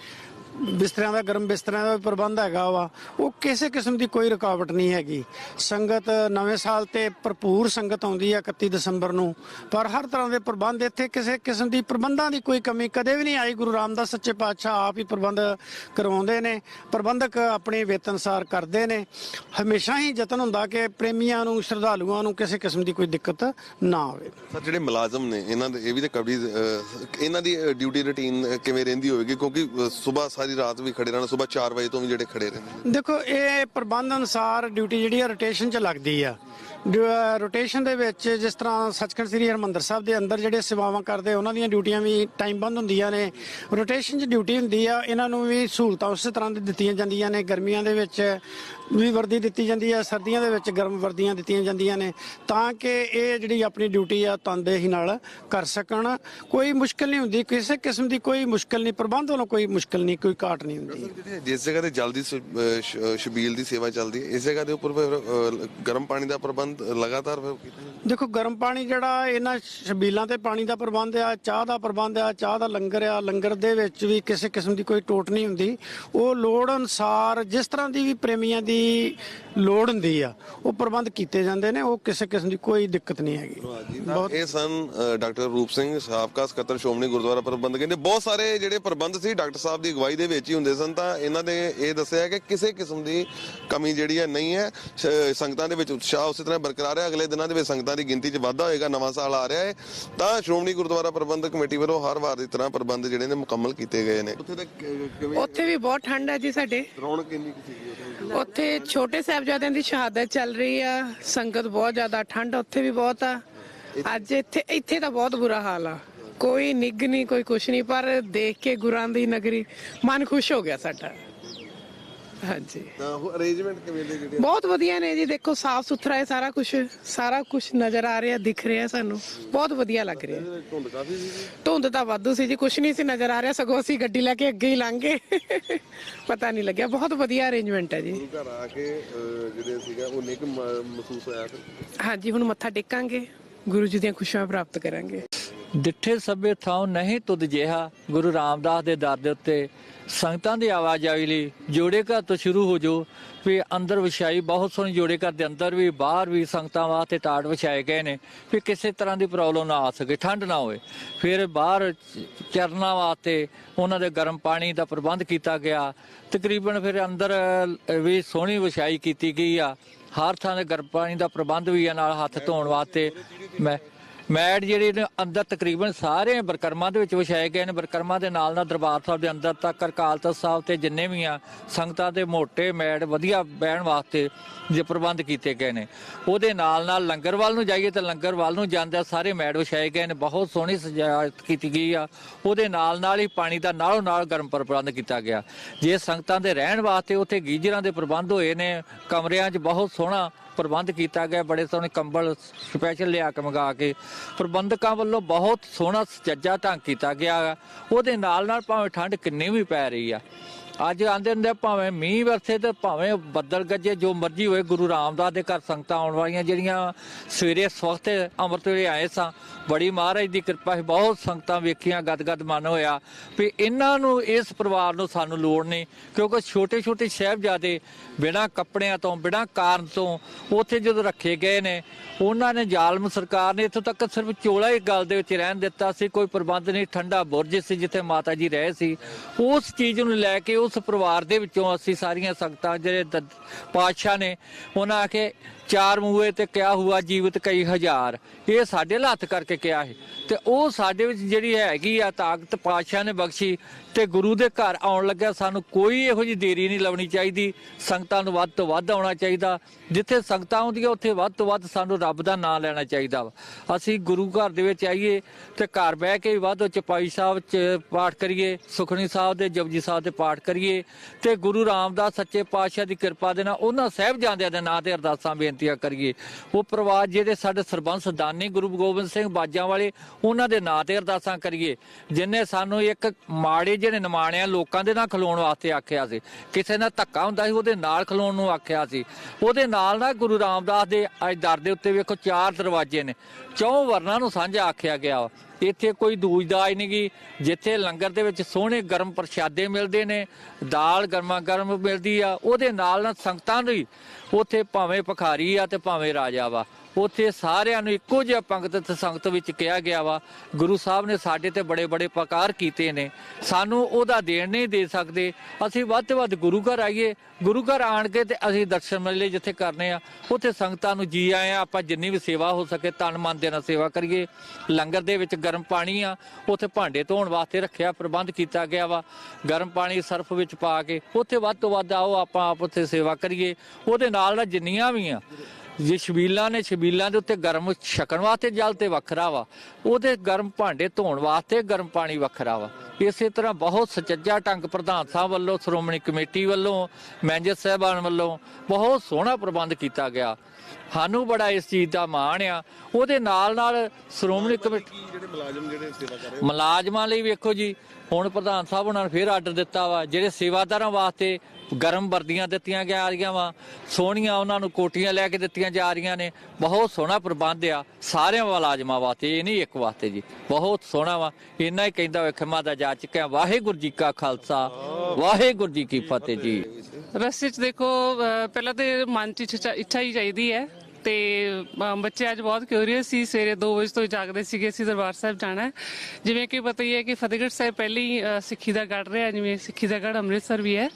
ਬਿਸਤਰਿਆਂ ਦਾ, ਗਰਮ ਬਿਸਤਰਿਆਂ ਦਾ ਵੀ ਪ੍ਰਬੰਧ ਹੈਗਾ ਵਾ, ਉਹ ਕਿਸੇ ਕਿਸਮ ਦੀ ਕੋਈ ਰੁਕਾਵਟ ਨਹੀਂ ਹੈਗੀ। ਸੰਗਤ ਨਵੇਂ ਸਾਲ ਤੇ ਭਰਪੂਰ ਸੰਗਤ ਆਉਂਦੀ ਹੈ 31 ਦਸੰਬਰ ਨੂੰ, ਪਰ ਹਰ ਤਰ੍ਹਾਂ ਦੇ ਪ੍ਰਬੰਧ ਇੱਥੇ ਕਿਸੇ ਕਿਸਮ ਦੀ ਪ੍ਰਬੰਧਾਂ ਦੀ ਕੋਈ ਕਮੀ ਕਦੇ ਵੀ ਨਹੀਂ ਆਈ। ਗੁਰੂ ਰਾਮਦਾਸ ਸੱਚੇ ਪਾਤਸ਼ਾਹ ਆਪ ਹੀ ਪ੍ਰਬੰਧ ਕਰਵਾਉਂਦੇ ਨੇ, ਪ੍ਰਬੰਧਕ ਆਪਣੇ ਵੇਤਨ ਅਨੁਸਾਰ ਕਰਦੇ ਨੇ। ਹਮੇਸ਼ਾ ਹੀ ਯਤਨ ਹੁੰਦਾ ਕਿ ਪ੍ਰੇਮੀਆਂ ਨੂੰ, ਸ਼ਰਧਾਲੂਆਂ ਨੂੰ ਕਿਸੇ ਕਿਸਮ ਦੀ ਕੋਈ ਦਿੱਕਤ ਨਾ ਆਵੇ। ਸਰ, ਜਿਹੜੇ ਮੁਲਾਜ਼ਮ ਨੇ, ਇਹਨਾਂ ਦੇ, ਇਹ ਵੀ ਤਾਂ ਕਬੜੀ ਇਹਨਾਂ ਦੀ ਡਿਊਟੀ ਰੁਟੀਨ ਕਿਵੇਂ ਰਹਿੰਦੀ ਹੋਵੇਗੀ? ਕਿਉਂਕਿ ਸਵੇਰ ਸਾਰੀ ਰਾਤ ਵੀ ਖੜੇ ਰਹਿਣਾ, ਸਵੇਰ 4 ਵਜੇ ਤੋਂ ਵੀ ਜਿਹੜੇ ਖੜੇ ਰਹਿੰਦੇ ਦੇਖੋ, ਇਹ ਪ੍ਰਬੰਧ ਅਨੁਸਾਰ ਡਿਊਟੀ ਜਿਹੜੀ ਆ ਰੋਟੇਸ਼ਨ 'ਚ ਲੱਗਦੀ ਆ। ਰੋਟੇਸ਼ਨ ਦੇ ਵਿੱਚ ਜਿਸ ਤਰ੍ਹਾਂ ਸੱਚਖੰਡ ਸ੍ਰੀ ਹਰਿਮੰਦਰ ਸਾਹਿਬ ਦੇ ਅੰਦਰ ਜਿਹੜੇ ਸੇਵਾਵਾਂ ਕਰਦੇ, ਉਹਨਾਂ ਦੀਆਂ ਡਿਊਟੀਆਂ ਵੀ ਟਾਈਮ ਬੰਦ ਹੁੰਦੀਆਂ ਨੇ। ਰੋਟੇਸ਼ਨ 'ਚ ਡਿਊਟੀ ਹੁੰਦੀ ਆ, ਇਹਨਾਂ ਨੂੰ ਵੀ ਸਹੂਲਤਾਂ ਉਸੇ ਤਰ੍ਹਾਂ ਦੀ ਦਿੱਤੀਆਂ ਜਾਂਦੀਆਂ ਨੇ। ਗਰਮੀਆਂ ਦੇ ਵਿੱਚ ਵੀ ਵਰਦੀ ਦਿੱਤੀ ਜਾਂਦੀ ਹੈ ਸਰਦੀਆਂ ਦੇ ਵਿੱਚ ਗਰਮ ਵਰਦੀਆਂ ਦਿੱਤੀਆਂ ਜਾਂਦੀਆਂ ਨੇ, ਤਾਂ ਕਿ ਇਹ ਜਿਹੜੀ ਆਪਣੀ ਡਿਊਟੀ ਆ, ਤਨਦੇਹੀ ਨਾਲ ਕਰ ਸਕਣ। ਕੋਈ ਮੁਸ਼ਕਲ ਨਹੀਂ ਹੁੰਦੀ, ਕਿਸੇ ਕਿਸਮ ਦੀ ਕੋਈ ਮੁਸ਼ਕਲ ਨਹੀਂ, ਪ੍ਰਬੰਧ ਵੱਲੋਂ ਕੋਈ ਮੁਸ਼ਕਲ ਨਹੀਂ, ਕੋਈ ਘਾਟ ਨਹੀਂ ਹੁੰਦੀ। ਜਿਸ ਜਗ੍ਹਾ ਤੇ ਜਲਦੀ ਸ- ਦੀ ਸੇਵਾ ਚੱਲਦੀ ਹੈ, ਇਸ ਜਗ੍ਹਾ ਦੇ ਉੱਪਰ ਗਰਮ ਪਾਣੀ ਦਾ ਪ੍ਰਬੰਧ ਲਗਾਤਾਰ ਫਿਰ ਕੀਤਾ? ਦੇਖੋ ਗਰਮ ਪਾਣੀ ਜਿਹੜਾ ਇਹਨਾਂ ਛਬੀਲਾਂ ਤੇ ਪਾਣੀ ਦਾ ਪ੍ਰਬੰਧ ਆ ਚਾਹ ਦਾ ਪ੍ਰਬੰਧ ਆ ਚਾਹ ਦਾ ਲੰਗਰ ਆ ਲੰਗਰ ਦੇ ਵਿੱਚ ਵੀ ਕਿਸੇ ਕਿਸਮ ਦੀ ਕੋਈ ਟੋਟ ਨਹੀਂ ਹੁੰਦੀ। ਉਹ ਲੋੜ ਅਨੁਸਾਰ ਜਿਸ ਤਰ੍ਹਾਂ ਦੀ ਵੀ ਪ੍ਰੇਮੀਆਂ ਦੀ ਲੋੜ ਹੁੰਦੀ ਆ ਉਹ ਪ੍ਰਬੰਧ ਕੀਤੇ ਜਾਂਦੇ ਨੇ ਉਹ ਕਿਸੇ ਕਿਸਮ ਦੀ ਕੋਈ ਦਿੱਕਤ ਨਹੀਂ ਹੈਗੀ। ਤਾਂ ਇਹ ਸਨ ਅ, ਡਾਕਟਰ ਰੂਪ ਸਿੰਘ ਸਾਬਕਾ ਸਕੱਤਰ ਸ਼੍ਰੋਮਣੀ ਗੁਰਦੁਆਰਾ ਪ੍ਰਬੰਧਕ। ਨੇ ਬਹੁਤ ਸਾਰੇ ਜਿਹੜੇ ਪ੍ਰਬੰਧ ਸੀ ਡਾਕਟਰ ਸਾਹਿਬ ਦੀ ਅਗਵਾਈ ਦੇ ਵਿੱਚ ਹੀ ਹੁੰਦੇ ਸਨ ਤਾਂ ਇਹਨਾਂ ਨੇ ਇਹ ਦੱਸਿਆ ਕਿ ਕਿਸੇ ਕਿਸਮ ਦੀ ਕਮੀ ਜਿਹੜੀ ਹੈ ਨਹੀਂ ਹੈ ਸ਼- ਸੰਗਤਾਂ ਦੇ ਵਿੱਚ ਉਤਸ਼ਾਹ ਉਸੇ ਤਰ੍ਹਾਂ ਬਰਕਰਾਰ ਹੈ। ਅਗਲੇ ਦਿਨਾਂ ਦੇ ਵਿੱਚ ਸੰਗਤਾਂ ਦੀ ਗਿਣਤੀ 'ਚ ਵਾਧਾ ਹੋਏਗਾ ਨਵਾਂ ਸਾਲ ਆ ਰਿਹਾ ਹੈ। ਤਾਂ ਸ਼੍ਰੋਮਣੀ ਗੁਰਦੁਆਰਾ ਪ੍ਰਬੰਧਕ ਕਮੇਟੀ ਵੱਲੋਂ ਹਰ ਵਾਰ ਦੀ ਤਰ੍ਹਾਂ ਪ੍ਰਬੰਧ ਜਿਹੜੇ ਨੇ ਮੁਕੰਮਲ ਕੀਤੇ ਗਏ ਨੇ। ਉੱਥੇ ਤੱਕ ਕਿਵੇਂ ਉੱਥੇ ਵੀ ਬਹੁਤ ਠੰਡ ਹੈ ਜੀ ਸਾਡੇ। ਰੌਣਕ ਕਿੰਨੀ ਕੁ ਸੀਗੀ ਉੱਥੇ? ਛੋਟੇ ਸਾਹਿਬਜ਼ਾਦਿਆਂ ਦੀ ਸ਼ਹਾਦਤ ਚੱਲ ਰਹੀ ਆ। ਸੰਗਤ ਬਹੁਤ ਜ਼ਿਆਦਾ ਠੰਡ ਉੱਥੇ ਵੀ ਬਹੁਤ ਆ। ਅੱਜ ਇੱਥੇ ਇੱਥੇ ਤਾਂ ਬਹੁਤ ਬੁਰਾ ਹਾਲ ਆ। ਕੋਈ ਨਿੱਘ ਨਹੀਂ ਕੋਈ ਕੁਛ ਨਹੀਂ ਪਰ ਦੇਖ ਕੇ ਗੁਰਾਂ ਦੀ ਨਗਰੀ ਮਨ ਖੁਸ਼ ਹੋ ਗਿਆ ਸਾਡਾ। ਹਾਂਜੀ। ਤਾਂ ਉਹ ਅਰੇਂਜਮੈਂਟ ਕਿਵੇਂ ਦੇ ਜਿਹੜੇ ਬਹੁਤ ਵਧੀਆ ਨੇ ਜੀ ਦੇਖੋ ਸਾਫ਼ ਸੁਥਰਾ ਹੈ ਸਾਰਾ ਕੁਝ ਸਾਰਾ ਕੁਝ ਨਜ਼ਰ ਆ ਰਿਹਾ ਦਿਖ ਰਿਹਾ ਸਾਨੂੰ। ਬਹੁਤ ਵਧੀਆ ਲੱਗ ਰਿਹਾ। ਧੁੰਦ ਕਾਫੀ ਸੀ ਧੁੰਦ ਤਾਂ ਵਾਧੂ ਸੀ ਜੀ ਕੁਛ ਨਹੀਂ ਸੀ ਨਜ਼ਰ ਆ ਰਿਹਾ ਸਗੋਂ ਅਸੀਂ ਗੱਡੀ ਲੈ ਕੇ ਅੱਗੇ ਹੀ ਲੰਘ ਗਏ। ਪਤਾ ਨਹੀਂ ਲੱਗਿਆ। ਬਹੁਤ ਵਧੀਆ ਅਰੇਂਜਮੈਂਟ ਹੈ ਜੀ। ਗੁਰੂ ਘਰ ਆ ਕੇ ਜਿਹੜੇ ਸੀਗਾ ਉਹ ਨਿਕ ਮਹਿਸੂਸ ਹੋਇਆ ਫਿਰ। ਹਾਂਜੀ ਹੁਣ ਮੱਥਾ ਟੇਕਾਂਗੇ। ਗੁਰੂ ਜੀ ਦੀਆਂ ਖੁਸ਼ੀਆਂ ਪ੍ਰਾਪਤ ਕਰਾਂਗੇ। ਡਿੱਠੇ ਸਭੇ ਥਾਂ ਨਹੀਂ ਤੁਧ ਜਿਹਾ। ਗੁਰੂ ਰਾਮਦਾਸ ਦੇ ਦਰ ਦੇ ਉੱਤੇ ਸੰਗਤਾਂ ਦੀ ਆਵਾਜਾਈ ਲਈ ਜੋੜੇ ਘਰ ਤੋਂ ਸ਼ੁਰੂ ਹੋ ਜੋ ਵੀ ਅੰਦਰ ਵਿਛਾਈ ਬਹੁਤ ਸੋਹਣੀ ਜੋੜੇ ਘਰ ਦੇ ਅੰਦਰ ਵੀ, ਬਾਹਰ ਵੀ ਸੰਗਤਾਂ ਵਾਸਤੇ ਟਾਟ ਵਿਛਾਏ ਗਏ ਨੇ। ਵੀ ਕਿਸੇ ਤਰ੍ਹਾਂ ਦੀ ਪ੍ਰੋਬਲਮ ਨਾ ਆ ਸਕੇ, ਠੰਡ ਨਾ ਹੋਵੇ। ਫਿਰ ਬਾਹਰ ਚ- ਚਰਨਾਂ ਵਾਸਤੇ ਉਹਨਾਂ ਦੇ ਗਰਮ ਪਾਣੀ ਦਾ ਪ੍ਰਬੰਧ ਕੀਤਾ ਗਿਆ। ਤਕਰੀਬਨ ਫਿਰ ਅੰਦਰ ਵੀ ਸੋਹਣੀ ਵਿਛਾਈ ਕੀਤੀ ਗਈ ਆ। ਹਰ ਥਾਂ ਦੇ ਗਰਮ ਪਾਣੀ ਦਾ ਪ੍ਰਬੰਧ ਵੀ ਆ ਨਾਲ ਹੱਥ ਧੋਣ ਵਾਸਤੇ। ਮੈਂ ਮੈਟ ਜਿਹੜੇ ਨੇ ਅੰਦਰ ਤਕਰੀਬਨ ਸਾਰੇ ਬਰਕਰਮਾਂ ਦੇ ਵਿੱਚ ਵਿਛਾਏ ਗਏ ਨੇ। ਬਰਕਰਮਾਂ ਦੇ ਨਾਲ ਨਾਲ ਦਰਬਾਰ ਸਾਹਿਬ ਦੇ ਅੰਦਰ ਤੱਕ, ਅਕਾਲ ਤਖਤ ਸਾਹਿਬ ਤੇ ਜਿੰਨੇ ਵੀ ਆ, ਸੰਗਤਾਂ ਦੇ ਮੋٹے ਮੈਟ ਵਧੀਆ ਬਹਿਣ ਵਾਸਤੇ ਜੇ ਪ੍ਰਬੰਧ ਕੀਤੇ ਗਏ ਨੇ। ਉਹਦੇ ਨਾਲ ਨਾਲ ਲੰਗਰ ਵੱਲ ਨੂੰ ਜਾਈਏ ਤਾਂ ਲੰਗਰ ਵੱਲ ਨੂੰ ਜਾਂਦੇ ਸਾਰੇ ਮੈਟ ਵਿਛਾਏ ਗਏ ਨੇ। ਬਹੁਤ ਸੋਹਣੀ ਸਜਾਵਟ ਕੀਤੀ ਗਈ ਆ। ਉਹਦੇ ਨਾਲ ਨਾਲ ਹੀ ਪਾਣੀ ਦਾ ਨਾਲੋਂ ਨਾਲ ਗਰਮ ਪ੍ਰਬੰਧ ਕੀਤਾ ਗਿਆ। ਜੇ ਸੰਗਤਾਂ ਦੇ ਰਹਿਣ ਵਾਸਤੇ ਉੱਥੇ ਗੀਜਰਾਂ ਦੇ ਪ੍ਰਬੰਧ ਹੋਏ ਨੇ, ਕਮਰਿਆਂ 'ਚ ਬਹੁਤ ਸੋਹਣਾ ਪ੍ਰਬੰਧ ਕੀਤਾ ਗਿਆ। ਬੜੇ ਸੋਹਣੇ ਕੰਬਲ ਸਪੈਸ਼ਲ ਲਿਆ ਕੇ ਮੰਗਾ ਕੇ। ਪ੍ਰਬੰਧਕਾਂ ਵੱਲੋਂ ਬਹੁਤ ਸੋਹਣਾ ਸਜੱਜਾ ਢੰਗ ਕੀਤਾ ਗਿਆ। ਗਾ। ਉਹਦੇ ਨਾਲ ਨਾਲ ਭਾਵੇਂ ਠੰਡ ਕਿੰਨੀ ਵੀ ਪੈ ਰਹੀ ਆ। ਅੱਜ ਆਂਦੇ ਹੁੰਦੇ ਆ, ਭਾਵੇਂ ਮੀਂਹ ਵਰਸੇ ਤੇ ਭਾਵੇਂ ਬੱਦਲ ਗੱਜੇ ਜੋ ਮਰਜ਼ੀ ਹੋਏ ਗੁਰੂ ਰਾਮਦਾਸ ਦੇ ਘਰ ਸੰਗਤਾਂ ਆਉਣ ਵਾਲੀਆਂ ਜਿਹੜੀਆਂ ਸਵੇਰੇ ਸਵਖਤ ਅੰਮ੍ਰਿਤ ਵੇਲੇ ਆਏ ਸਾਂ ਬੜੀ ਮਹਾਰਾਜ ਦੀ ਕਿਰਪਾ ਸੀ ਬਹੁਤ ਸੰਗਤਾਂ ਵੇਖੀਆਂ ਗਦਗਦ ਮਨ ਹੋਇਆ ਵੀ ਇਹਨਾਂ ਨੂੰ ਇਸ ਪਰਿਵਾਰ ਨੂੰ ਸਾਨੂੰ ਲੋੜ ਨਹੀਂ ਕਿਉਂਕਿ ਛੋਟੇ ਛੋਟੇ ਸਾਹਿਬਜ਼ਾਦੇ ਬਿਨਾਂ ਕੱਪੜਿਆਂ ਤੋਂ ਬਿਨਾਂ ਕਾਰਨ ਤੋਂ ਉੱਥੇ ਜਦੋਂ ਰੱਖੇ ਗਏ ਨੇ ਉਹਨਾਂ ਨੇ ਜ਼ਾਲਮ ਸਰਕਾਰ ਨੇ ਇੱਥੋਂ ਤੱਕ ਸਿਰਫ ਚੋਲਾ ਹੀ ਗੱਲ ਦੇ ਵਿੱਚ ਰਹਿਣ ਦਿੱਤਾ ਸੀ ਕੋਈ ਪ੍ਰਬੰਧ ਨਹੀਂ ਠੰਡਾ ਬੁਰਜ ਸੀ ਜਿੱਥੇ ਮਾਤਾ ਜੀ ਰਹੇ ਸੀ ਉਸ ਚੀਜ਼ ਨੂੰ ਲੈ ਕੇ ਉਸ ਪਰਿਵਾਰ ਦੇ ਵਿੱਚੋਂ ਅਸੀਂ ਸਾਰੀਆਂ ਸੰਗਤਾਂ ਜਿਹੜੇ ਪਾਤਸ਼ਾਹ ਨੇ ਉਹਨਾਂ ਆ ਕੇ ਚਾਰ ਮੂਏ ਤੇ ਕਿਆ ਹੁਆ ਜੀਵਤ ਕਈ ਹਜ਼ਾਰ। ਇਹ ਸਾਡੇ ਹੱਥ ਕਰਕੇ ਕਿਹਾ ਹੈ? ਤੇ ਉਹ ਸਾਡੇ ਵਿੱਚ ਜਿਹੜੀ ਹੈਗੀ ਆ ਤਾਕਤ ਪਾਤਸ਼ਾਹ ਨੇ ਬਖਸ਼ੀ ਤੇ ਗੁਰੂ ਦੇ ਘਰ ਆਉਣ ਲੱਗਿਆ, ਸਾਨੂੰ ਕੋਈ ਇਹੋ ਜਿਹੀ ਦੇਰੀ ਨਹੀਂ ਲਾਉਣੀ ਚਾਹੀਦੀ। ਸੰਗਤਾਂ ਨੂੰ ਵੱਧ ਤੋਂ ਵੱਧ ਆਉਣਾ ਚਾਹੀਦਾ। ਜਿੱਥੇ ਸੰਗਤਾਂ ਆਉਂਦੀਆਂ, ਉੱਥੇ ਵੱਧ ਤੋਂ ਵੱਧ ਸਾਨੂੰ ਰੱਬ ਦਾ ਨਾਮ ਲੈਣਾ ਚਾਹੀਦਾ ਵਾ। ਅਸੀਂ ਗੁਰੂ ਘਰ ਦੇ ਵਿੱਚ ਆਈਏ ਤੇ ਘਰ ਬਹਿ ਕੇ ਵੀ ਵੱਧ ਚਪਾਈ ਸਾਹਿਬ ਚ ਪਾਠ ਕਰੀਏ ਸੁਖਣੀ ਸਾਹਿਬ ਦੇ, ਜਪਜੀ ਸਾਹਿਬ ਦੇ ਪਾਠ ਕਰੀਏ ਤੇ ਗੁਰੂ ਰਾਮਦਾਸ ਸੱਚੇ ਪਾਤਸ਼ਾਹ ਦੀ ਕਿਰਪਾ ਦੇ ਨਾਲ ਉਹਨਾਂ ਸਾਹਿਬਜ਼ਾਦਿਆਂ ਦੇ ਨਾਂ ਤੇ ਅਰਦਾਸਾਂ ਬੇਨਤੀਆਂ ਕਰੀਏ। ਉਹ ਪਰਿਵਾਰ ਜਿਹੜੇ ਸਾਡੇ ਸਰਬੰਸ ਦਾਨੀ ਗੁਰੂ ਗੋਬਿੰਦ ਸਿੰਘ ਬਾਜਾਂ ਵਾਲੇ, ਉਹਨਾਂ ਦੇ ਨਾਂ ਤੇ ਅਰਦਾਸਾਂ ਕਰੀਏ ਜਿਨ੍ਹਾਂ ਸਾਨੂੰ ਇੱਕ ਮਾੜੇ ਜਿਹੜੇ ਨਿਮਾਣਿਆਂ ਲੋਕਾਂ ਦੇ ਨਾਲ ਖਲੋਣ ਵਾਸਤੇ ਆਖਿਆ ਸੀ। ਕਿਸੇ ਨਾਲ ਧੱਕਾ ਹੁੰਦਾ ਸੀ, ਉਹਦੇ ਨਾਲ ਖਲੋਣ ਨੂੰ ਆਖਿਆ ਸੀ। ਉਹਦੇ ਨਾਲ ਨਾ ਗੁਰੂ ਰਾਮਦਾਸ ਦੇ ਅੱਜ ਦਰ ਦੇ ਉੱਤੇ ਵੇਖੋ ਚਾਰ ਦਰਵਾਜ਼ੇ ਨੇ। ਚੌਂ ਵਰਨਾਂ ਨੂੰ ਸਾਂਝਾ ਆਖਿਆ ਗਿਆ ਵਾ। ਇੱਥੇ ਕੋਈ ਦੂਜਦਾਜ ਨਹੀਂ ਗੀ। ਜਿੱਥੇ ਲੰਗਰ ਦੇ ਵਿੱਚ ਸੋਹਣੇ ਗਰਮ ਪ੍ਰਸ਼ਾਦੇ ਮਿਲਦੇ ਨੇ, ਦਾਲ ਗਰਮਾ ਗਰਮ ਮਿਲਦੀ ਆ, ਉਹਦੇ ਨਾਲ ਨਾਲ ਸੰਗਤਾਂ ਦੀ। ਉੱਥੇ ਭਾਵੇਂ ਭਖਾਰੀ ਆ ਤੇ ਭਾਵੇਂ ਰਾਜਾ ਵਾ। ਉੱਥੇ ਸਾਰਿਆਂ ਨੂੰ ਇੱਕੋ ਜਿਹਾ ਪੰਗਤ ਸੰਗਤ ਵਿੱਚ ਕਿਹਾ ਗਿਆ ਵਾ। ਗੁਰੂ ਸਾਹਿਬ ਨੇ ਸਾਡੇ ਤੇ ਬੜੇ ਬੜੇ ਪ੍ਰਕਾਰ ਕੀਤੇ ਨੇ। ਸਾਨੂੰ ਉਹਦਾ ਦੇਣ ਨਹੀਂ ਦੇ ਸਕਦੇ। ਅਸੀਂ ਵੱਧ ਤੋਂ ਵੱਧ ਗੁਰੂ ਘਰ ਆਈਏ। ਗੁਰੂ ਘਰ ਆਣ ਕੇ ਤੇ ਅਸੀਂ ਦਰਸ਼ਨ ਮੇਲੇ ਜਿੱਥੇ ਕਰਨੇ ਆ, ਉੱਥੇ ਸੰਗਤਾਂ ਨੂੰ ਜੀ ਆਏ ਆ। ਆਪਾਂ ਜਿੰਨੀ ਵੀ ਸੇਵਾ ਹੋ ਸਕੇ, ਤਨ ਮਨ ਦੇ ਨਾਲ ਸੇਵਾ ਕਰੀਏ। ਲੰਗਰ ਦੇ ਵਿੱਚ ਗਰਮ ਪਾਣੀ ਆ। ਉੱਥੇ ਭਾਂਡੇ ਧੋਣ ਵਾਸਤੇ ਰੱਖਿਆ, ਪ੍ਰਬੰਧ ਕੀਤਾ ਗਿਆ ਵਾ। ਗਰਮ ਪਾਣੀ ਸਰਫ ਵਿੱਚ ਪਾ ਕੇ, ਉੱਥੇ ਵੱਧ ਤੋਂ ਵੱਧ ਆਓ, ਆਪਾਂ ਆਪ ਉੱਥੇ ਸੇਵਾ ਕਰੀਏ। ਉਹਦੇ ਨਾਲ ਜਿੰਨੀਆਂ ਵੀ ਆ ਜੇ ਛਬੀਲਾਂ ਨੇ ਛਬੀਲਾਂ ਦੇ ਉੱਤੇ ਗਰਮ ਛਕਣ ਵਾਸਤੇ ਜਲ ਤੇ ਵੱਖਰਾ ਵਾ, ਉਹਦੇ ਗਰਮ ਭਾਂਡੇ ਧੋਣ ਵਾਸਤੇ ਗਰਮ ਪਾਣੀ ਵੱਖਰਾ ਵਾ। ਇਸੇ ਤਰ੍ਹਾਂ ਬਹੁਤ ਸੁਚੱਜਾ ਢੰਗ ਪ੍ਰਧਾਨ ਸਾਹਿਬ ਵੱਲੋਂ, ਸ਼੍ਰੋਮਣੀ ਕਮੇਟੀ ਵੱਲੋਂ, ਮੈਨੇਜਰ ਸਾਹਿਬਾਨ ਵੱਲੋਂ ਬਹੁਤ ਸੋਹਣਾ ਪ੍ਰਬੰਧ ਕੀਤਾ ਗਿਆ। ਸਾਨੂੰ ਬੜਾ ਇਸ ਚੀਜ਼ ਦਾ ਮਾਣ ਆ। ਉਹਦੇ ਨਾਲ ਨਾਲ ਸ਼੍ਰੋਮਣੀ ਕਮੇਟੀ ਜਿਹੜੇ ਮੁਲਾਜ਼ਮ ਜਿਹੜੇ ਸੇਵਾ ਕਰ ਰਹੇ ਮੁਲਾਜ਼ਮਾਂ ਲਈ ਵੇਖੋ ਜੀ ਹੁਣ ਪ੍ਰਧਾਨ ਸਾਹਿਬ ਉਹਨਾਂ ਨੇ ਫੇਰ ਆਰਡਰ ਦਿੱਤਾ ਵਾ ਜਿਹੜੇ ਸੇਵਾਦਾਰਾਂ ਵਾਸਤੇ ਗਰਮ ਵਰਦੀਆਂ ਦਿੱਤੀਆਂ ਜਾ ਰਹੀਆਂ ਵਾ ਸੋਹਣੀਆਂ ਉਹਨਾਂ ਨੂੰ ਕੋਟੀਆਂ ਲੈ ਕੇ ਦਿੱਤੀਆਂ ਜਾ ਰਹੀਆਂ ਨੇ। ਬਹੁਤ ਸੋਹਣਾ ਪ੍ਰਬੰਧ ਆ ਸਾਰਿਆਂ ਮੁਲਾਜ਼ਮਾਂ ਵਾਸਤੇ ਇਹ ਨਹੀਂ ਇੱਕ ਵਾਸਤੇ ਜੀ। ਬਹੁਤ ਸੋਹਣਾ ਵਾ ਇੰਨਾ ਹੀ ਕਹਿੰਦਾ ਵੇ ਖਿਮਾ ਦਾ ਜਾ ਚੁੱਕਿਆ। ਵਾਹਿਗੁਰੂ ਜੀ ਕਾ ਖਾਲਸਾ ਵਾਹਿਗੁਰੂ ਜੀ ਕੀ ਫਤਿਹ ਜੀ। ਰਸਤੇ 'ਚ ਦੇਖੋ ਪਹਿਲਾਂ ਤੇ ਮਨ 'ਚ ਇੱਛਾ ਹੀ ਚਾਹੀਦੀ ਹੈ ਤੇ ਬੱਚੇ ਅੱਜ ਬਹੁਤ ਕਿਉਰੀਅਸ ਸੀ, ਸਵੇਰੇ 2 ਵਜੇ ਤੋਂ ਜਾਗਦੇ ਸੀਗੇ, ਅਸੀਂ ਦਰਬਾਰ ਸਾਹਿਬ ਜਾਣਾ ਜਿਵੇਂ ਕਿ ਪਤਾ ਹੀ ਹੈ ਕਿ ਫਤਿਹਗੜ੍ਹ ਸਾਹਿਬ ਪਹਿਲੀ, ਅਹ, ਸਿੱਖੀ ਦਾ ਗੜ ਰਿਹਾ, ਜਿਵੇਂ ਸਿੱਖੀ ਦਾ ਗੜ ਅੰਮ੍ਰਿਤਸਰ ਵੀ ਹੈ।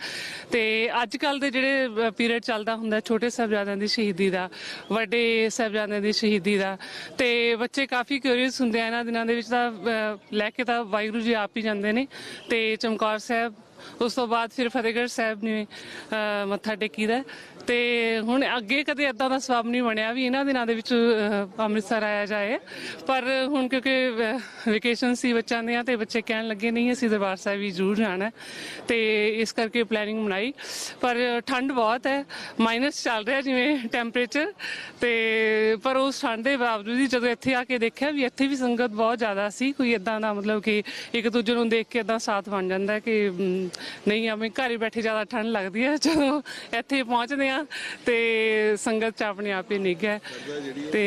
ਤੇ ਅੱਜ ਕੱਲ ਦੇ ਜਿਹੜੇ ਪੀਰੀਅਡ ਚੱਲਦਾ ਹੁੰਦਾ ਛੋਟੇ ਸਾਹਿਬਜ਼ਾਦਿਆਂ ਦੀ ਸ਼ਹੀਦੀ ਦਾ, ਵੱਡੇ ਸਾਹਿਬਜ਼ਾਦਿਆਂ ਦੀ ਸ਼ਹੀਦੀ ਦਾ, ਤੇ ਬੱਚੇ ਕਾਫੀ ਕਿਉਰੀਅਸ ਹੁੰਦੇ ਆ। ਇਹਨਾਂ ਦਿਨਾਂ ਦੇ ਵਿੱਚ ਤਾਂ ਲੈ ਕੇ ਤਾਂ ਵਾਹਿਗੁਰੂ ਜੀ ਆਪ ਹੀ ਜਾਂਦੇ ਨੇ। ਤੇ ਚਮਕੌਰ ਸਾਹਿਬ ਉਸ ਤੋਂ ਬਾਅਦ ਫਿਰ ਫਤਿਹਗੜ੍ਹ ਸਾਹਿਬ ਨੇ ਅਹ, ਮੱਥਾ ਟੇਕੀਦਾ। ਤੇ ਹੁਣ ਅੱਗੇ ਕਦੇ ਇਦਾਂ ਦਾ ਸਵਾਬ ਨਹੀਂ ਬਣਿਆ ਵੀ ਇਹਨਾਂ ਦਿਨਾਂ ਦੇ ਵਿੱਚ ਅੰਮ੍ਰਿਤਸਰ ਆਇਆ ਜਾਏ। ਪਰ ਹੁਣ ਕਿਉਂਕਿ ਵੈਕੇਸ਼ਨ ਸੀ ਬੱਚਿਆਂ ਦੀਆਂ ਤੇ ਬੱਚੇ ਕਹਿਣ ਲੱਗੇ, ਨਹੀਂ, ਅਸੀਂ ਦਰਬਾਰ ਸਾਹਿਬ ਵੀ ਜ਼ਰੂਰ ਜਾਣਾ ਹੈ। ਤੇ ਇਸ ਕਰਕੇ ਪਲੈਨਿੰਗ ਬਣਾਈ। ਪਰ ਠੰਡ ਬਹੁਤ ਹੈ ਮਾਈਨਸ ਚੱਲ ਰਿਹਾ ਜਿਵੇਂ ਟੈਂਪਰੇਚਰ ਤੇ, ਪਰ ਉਸ ਠੰਡ ਦੇ ਬਾਵਜੂਦ ਵੀ ਜਦੋਂ ਇੱਥੇ ਆ ਕੇ ਦੇਖਿਆ ਵੀ ਇੱਥੇ ਵੀ ਸੰਗਤ ਬਹੁਤ ਜ਼ਿਆਦਾ ਸੀ, ਕੋਈ ਇਦਾਂ ਦਾ ਮਤਲਬ ਕਿ ਇੱਕ ਦੂਜੇ ਨੂੰ ਦੇਖ ਕੇ ਇਦਾਂ ਸਾਥ ਬਣ ਜਾਂਦਾ ਕਿ ਨਹੀਂ ਆਵੇਂ ਘਰ ਹੀ ਬੈਠੇ ਜ਼ਿਆਦਾ ਠੰਡ ਲੱਗਦੀ ਹੈ। ਜਦੋਂ ਇੱਥੇ ਪਹੁੰਚਦੇ ਆ ਤੇ ਸੰਗਤ ਚ ਆਪਣੇ ਆਪ ਹੀ ਨਿੱਘ ਹੈ ਤੇ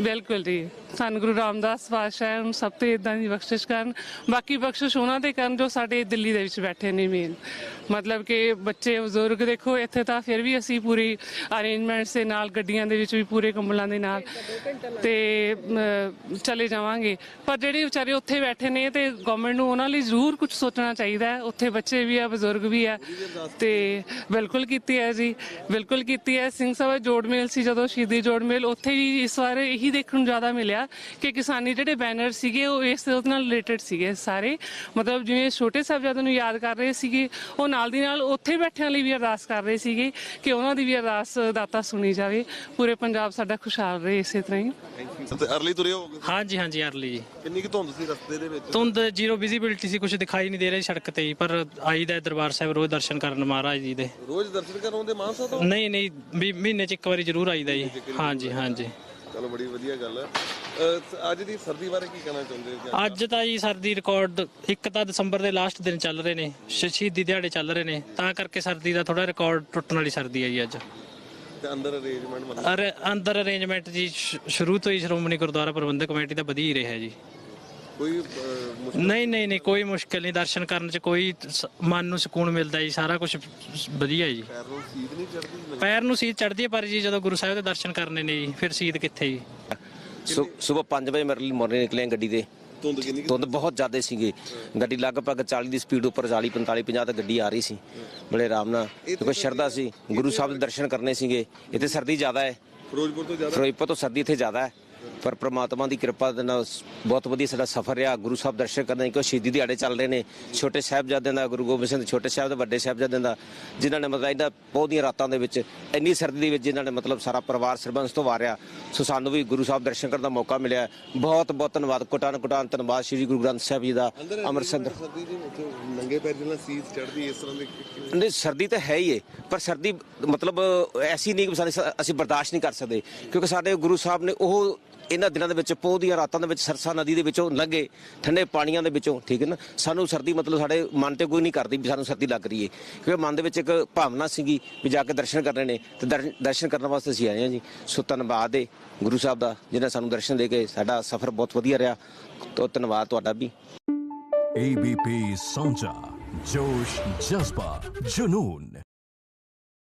ਬਿਲਕੁਲ ਜੀ। ਸਾਨੂੰ ਗੁਰੂ ਰਾਮਦਾਸ ਪਾਤਸ਼ਾਹ ਨੂੰ ਸਭ ਤੇ ਇਦਾਂ ਦੀ ਬਖਸ਼ਿਸ਼ ਕਰਨ। ਬਾਕੀ ਬਖਸ਼ਿਸ਼ ਉਹਨਾਂ ਦੇ ਕਰਨ ਜੋ ਸਾਡੇ ਦਿੱਲੀ ਦੇ ਵਿੱਚ ਬੈਠੇ ਨੇ ਮੇਨ ਮਤਲਬ ਕਿ ਬੱਚੇ, ਬਜ਼ੁਰਗ ਦੇਖੋ, ਇੱਥੇ ਤਾਂ ਫਿਰ ਵੀ ਅਸੀਂ ਪੂਰੀ ਅਰੇਂਜਮੈਂਟਸ ਦੇ ਨਾਲ, ਗੱਡੀਆਂ ਦੇ ਵਿੱਚ ਵੀ ਪੂਰੇ ਕੰਬਲਾਂ ਦੇ ਨਾਲ ਤੇ ਚਲੇ ਜਾਵਾਂਗੇ। ਪਰ ਜਿਹੜੇ ਵਿਚਾਰੇ ਉੱਥੇ ਬੈਠੇ ਨੇ ਤੇ ਗਵਰਨਮੈਂਟ ਨੂੰ ਉਹਨਾਂ ਲਈ ਜ਼ਰੂਰ ਕੁਝ ਸੋਚਣਾ ਚਾਹੀਦਾ ਹੈ। ਉੱਥੇ ਬੱਚੇ ਵੀ ਆ, ਬਜ਼ੁਰਗ ਵੀ ਆ ਤੇ ਬਿਲਕੁਲ ਕੀਤੀ ਹੈ ਜੀ। ਬਿਲਕੁਲ ਕੀਤੀ ਹੈ। ਸਿੰਘ ਸਭਾ ਜੋੜ ਮੇਲ ਸੀ ਜਦੋਂ ਸ਼ਹੀਦੀ ਜੋੜ ਮੇਲ, ਉੱਥੇ ਵੀ ਇਸ ਵਾਰ ਇਹੀ ਦੇਖਣ ਨੂੰ ਜ਼ਿਆਦਾ ਮਿਲਿਆ। ਕਿ ਕਿਸਾਨੀ ਜਿਹੜੇ ਬੈਨਰ ਸੀਗੇ ਉਹ ਇਸ ਉਹਦੇ ਨਾਲ ਰਿਲੇਟਡ ਸੀਗੇ ਸਾਰੇ। ਮਤਲਬ ਜਿਵੇਂ ਛੋਟੇ ਸਾਹਿਬਜ਼ਾਦਿਆਂ ਨੂੰ ਯਾਦ ਕਰ ਰਹੇ ਸੀਗੇ ਉਹ ਨਾਲ ਦੀ ਨਾਲ ਉੱਥੇ ਬੈਠਿਆਂ ਲਈ ਵੀ ਅਰਦਾਸ ਕਰ ਰਹੇ ਸੀਗੇ ਕਿ ਉਹਨਾਂ ਦੀ ਵੀ ਅਰਦਾਸ ਦਾਤਾ ਸੁਣੀ ਜਾਵੇ। ਪੂਰੇ ਪੰਜਾਬ ਸਾਡਾ ਖੁਸ਼ਹਾਲ ਰਹੇ ਇਸੇ ਤਰ੍ਹਾਂ ਹੀ। ਤੇ ਅਰਲੀ ਤੁਰੇ ਹੋ ਹਾਂਜੀ ਹਾਂਜੀ ਅਰਲੀ ਜੀ। ਕਿੰਨੀ ਕੁ ਧੁੰਦ ਸੀ ਰਸਤੇ ਦੇ ਵਿੱਚ? ਧੁੰਦ ਜ਼ੀਰੋ ਵਿਜ਼ਿਬਿਲਟੀ ਸੀ ਕੁਝ ਦਿਖਾਈ ਨਹੀਂ ਦੇ ਰਿਹਾ ਸੜਕ ਤੇ ਹੀ, ਪਰ ਆਈਦਾ ਦਰਬਾਰ ਸਾਹਿਬ ਰੋਜ਼ ਦਰਸ਼ਨ ਕਰਨ ਮਹਾਰਾਜ ਜੀ ਦੇ। ਰੋਜ਼ ਦਰਸ਼ਨ ਕਰਨ ਦੇ ਮਾਨਸਾ ਤੋਂ? ਨਹੀਂ ਨਹੀਂ ਮਹੀਨੇ ਚ ਇੱਕ ਵਾਰੀ ਜ਼ਰੂਰ ਆਈਦਾ ਜੀ। ਹਾਂਜੀ ਹਾਂਜੀ। ਚਲੋ ਬੜੀ ਵਧੀਆ ਗੱਲ ਹੈ ਅੱਜ ਦੀ ਸਰਦੀ ਬਾਰੇ ਕੀ ਕਹਿਣਾ ਚਾਹੁੰਦੇ ਹੋ ਅੱਜ ਤਾਂ ਜੀ ਸਰਦੀ ਰਿਕਾਰਡ ਇੱਕ ਤਾਂ ਦਸੰਬਰ ਦੇ ਲਾਸਟ ਦਿਨ ਚੱਲ ਰਹੇ ਨੇ ਸ਼- ਸ਼ਹੀਦੀ ਦਿਹਾੜੇ ਚੱਲ ਰਹੇ ਨੇ ਤਾਂ ਕਰਕੇ ਸਰਦੀ ਦਾ ਥੋੜਾ ਰਿਕਾਰਡ ਟੁੱਟਣ ਵਾਲੀ ਸਰਦੀ ਹੈ ਜੀ ਅੱਜ। ਤੇ ਅੰਦਰ ਅਰੇਂਜਮੈਂਟ ਮਤਲਬ? ਅਰੇ ਅੰਦਰ ਅਰੇਂਜਮੈਂਟ ਜੀ ਸ਼- ਸ਼ੁਰੂ ਤੋਂ ਹੀ ਸ਼੍ਰੋਮਣੀ ਗੁਰਦੁਆਰਾ ਪ੍ਰਬੰਧਕ ਕਮੇਟੀ ਦਾ ਵਧੀਆ ਹੀ ਰਿਹਾ ਜੀ। ਕੋਈ ਅਹ, ਮੁਸ਼ਕਲ? ਨਹੀਂ ਨਹੀਂ ਨਹੀਂ ਕੋਈ ਮੁਸ਼ਕਲ ਨਹੀਂ ਦਰਸ਼ਨ ਕਰਨ ਚ ਕੋਈ ਸ- ਮਨ ਨੂੰ ਸਕੂਨ ਮਿਲਦਾ ਜੀ ਸਾਰਾ ਕੁਝ ਵਧੀਆ ਜੀ। ਪੈਰ ਨੂੰ ਸੀਤ ਨਹੀਂ ਚੜਦੀ? ਪੈਰ ਨੂੰ ਸੀਤ ਚੜਦੀ ਹੈ ਪਰ ਜੀ ਜਦੋਂ ਗੁਰੂ ਸਾਹਿਬ ਦੇ ਦਰਸ਼ਨ ਕਰਨੇ ਨੇ ਜੀ ਫਿਰ ਸੀਤ ਕਿੱਥੇ ਜੀ? ਸਵੇਰ 5 ਵਜੇ ਮੇਰੇ ਲਈ ਮਾਰਨਿੰਗ ਨਿਕਲੇ ਗੱਡੀ ਤੇ ਧੁੰਦ ਕਿੰਨੀ ਧੁੰਦ ਬਹੁਤ ਜ਼ਿਆਦਾ ਸੀਗੀ। ਗੱਡੀ ਲਗਭਗ 40 ਦੀ ਸਪੀਡ ਉੱਪਰ 40 45 50 ਤੱਕ ਗੱਡੀ ਆ ਰਹੀ ਸੀ। ਬੜੇ ਆਰਾਮ ਨਾਲ ਕਿਉਂਕਿ ਸ਼ਰਧਾ ਸੀ। ਗੁਰੂ ਸਾਹਿਬ ਦੇ ਦਰਸ਼ਨ ਕਰਨੇ ਸੀਗੇ। ਇੱਥੇ ਸਰਦੀ ਜ਼ਿਆਦਾ ਹੈ। ਫਿਰੋਜ਼ਪੁਰ ਤੋਂ ਜ਼ਿਆਦਾ? ਫਿਰੋਜ਼ਪੁਰ ਤੋਂ ਸਰਦੀ ਇੱਥੇ ਜ਼ਿਆਦਾ ਹੈ। ਪਰ ਪ੍ਰਮਾਤਮਾ ਦੀ ਕਿਰਪਾ ਦੇ ਨਾਲ ਬਹੁਤ ਵਧੀਆ ਸਾਡਾ ਸਫ਼ਰ ਰਿਹਾ। ਗੁਰੂ ਸਾਹਿਬ ਦਰਸ਼ਨ ਕਰਨੇ ਕਿਉਂ? ਸ਼ਹੀਦੀ ਦਿਹਾੜੇ ਚੱਲ ਰਹੇ ਨੇ। ਛੋਟੇ ਸਾਹਿਬਜ਼ਾਦਿਆਂ ਦਾ ਗੁਰੂ ਗੋਬਿੰਦ ਸਿੰਘ ਦੇ ਛੋਟੇ ਸਾਹਿਬ ਦੇ ਵੱਡੇ ਸਾਹਿਬਜ਼ਾਦਿਆਂ ਦਾ ਜਿਨ੍ਹਾਂ ਨੇ ਮਤਲਬ ਇਹਨਾਂ ਬਹੁਤੀਆਂ ਰਾਤਾਂ ਦੇ ਵਿੱਚ ਇੰਨੀ ਸਰਦੀ ਦੇ ਵਿੱਚ ਜਿਨ੍ਹਾਂ ਨੇ ਮਤਲਬ ਸਾਰਾ ਪਰਿਵਾਰ ਸਰਬੰਸ ਤੋਂ ਵਾਰਿਆ। ਸੋ ਸਾਨੂੰ ਵੀ ਗੁਰੂ ਸਾਹਿਬ ਦਰਸ਼ਨ ਕਰਨ ਦਾ ਮੌਕਾ ਮਿਲਿਆ ਬਹੁਤ ਬਹੁਤ ਧੰਨਵਾਦ। ਕੋਟਾਨ ਕੋਟਾਨ ਧੰਨਵਾਦ ਸ੍ਰੀ ਗੁਰੂ ਗ੍ਰੰਥ ਸਾਹਿਬ ਜੀ ਦਾ ਅੰਮ੍ਰਿਤਸਰ ਨੰਗੇ ਪੈਰ ਜਿਹਨਾਂ ਸੀਤ ਚੜਦੀ ਇਸ ਤਰ੍ਹਾਂ ਦੇ ਕਿ- ਨਹੀਂ ਸਰਦੀ ਤਾਂ ਹੈ ਹੀ ਹੈ ਪਰ ਸਰਦੀ ਮਤਲਬ ਐਸੀ ਨਹੀਂ ਕਿ ਅਸੀਂ ਬਰਦਾਸ਼ਤ ਨਹੀਂ ਕਰ ਸਕਦੇ। ਕਿਉਂਕਿ ਸਾਡੇ ਗੁਰੂ ਸਾਹਿਬ ਨੇ ਉਹ ਇਹਨਾਂ ਦਿਨਾਂ ਦੇ ਵਿੱਚ ਪੋਹ ਦੀਆਂ ਰਾਤਾਂ ਦੇ ਵਿੱਚ ਸਰਸਾ ਨਦੀ ਦੇ ਵਿੱਚੋਂ ਲੰਘੇ, ਠੰਡੇ ਪਾਣੀਆਂ ਦੇ ਵਿੱਚੋਂ, ਠੀਕ ਹੈ ਨਾ? ਸਾਨੂੰ ਸਰਦੀ ਮਤਲਬ ਸਾਡੇ ਮਨ ਤੇ ਕੋਈ ਨਹੀਂ ਕਰਦੀ ਵੀ ਸਾਨੂੰ ਸਰਦੀ ਲੱਗ ਰਹੀ ਹੈ। ਕਿਉਂਕਿ ਮਨ ਦੇ ਵਿੱਚ ਇੱਕ ਭਾਵਨਾ ਸੀਗੀ ਵੀ ਜਾ ਕੇ ਦਰਸ਼ਨ ਕਰਨੇ ਨੇ ਤੇ ਦਰਸ਼ਨ ਕਰਨ ਵਾਸਤੇ ਅਸੀਂ ਆਏ ਹਾਂ ਜੀ। ਸੋ ਧੰਨਵਾਦ ਹੈ ਗੁਰੂ ਸਾਹਿਬ ਦਾ ਜਿਹਨੇ ਸਾਨੂੰ ਦਰਸ਼ਨ ਦੇ ਕੇ ਸਾਡਾ ਸਫ਼ਰ ਬਹੁਤ ਵਧੀਆ ਰਿਹਾ। ਤੋ ਧੰਨਵਾਦ ਤੁਹਾਡਾ ਵੀ। ABP Sanja Josh Jazba Junoon